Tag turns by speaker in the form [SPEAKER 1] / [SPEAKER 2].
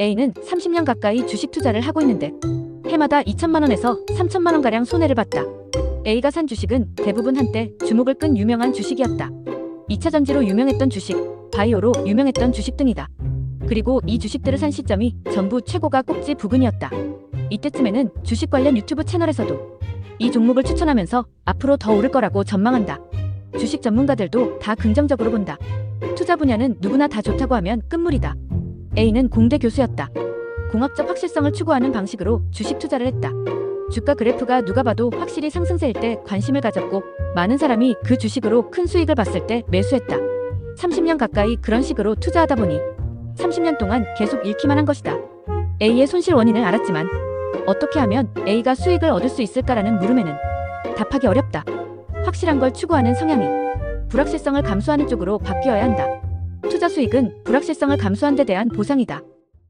[SPEAKER 1] A는 30년 가까이 주식 투자를 하고 있는데 해마다 2천만 원에서 3천만 원 가량 손해를 봤다. A가 산 주식은 대부분 한때 주목을 끈 유명한 주식이었다. 2차 전지로 유명했던 주식, 바이오로 유명했던 주식 등이다. 그리고 이 주식들을 산 시점이 전부 최고가 꼭지 부근이었다. 이때쯤에는 주식 관련 유튜브 채널에서도 이 종목을 추천하면서 앞으로 더 오를 거라고 전망한다. 주식 전문가들도 다 긍정적으로 본다. 투자 분야는 누구나 다 좋다고 하면 끝물이다. A는 공대 교수였다. 공학적 확실성을 추구하는 방식으로 주식 투자를 했다. 주가 그래프가 누가 봐도 확실히 상승세일 때 관심을 가졌고 많은 사람이 그 주식으로 큰 수익을 봤을 때 매수했다. 30년 가까이 그런 식으로 투자하다 보니 30년 동안 계속 잃기만 한 것이다. A의 손실 원인을 알았지만 어떻게 하면 A가 수익을 얻을 수 있을까라는 물음에는 답하기 어렵다. 확실한 걸 추구하는 성향이 불확실성을 감수하는 쪽으로 바뀌어야 한다. 투자 수익은 불확실성을 감수한 데 대한 보상이다.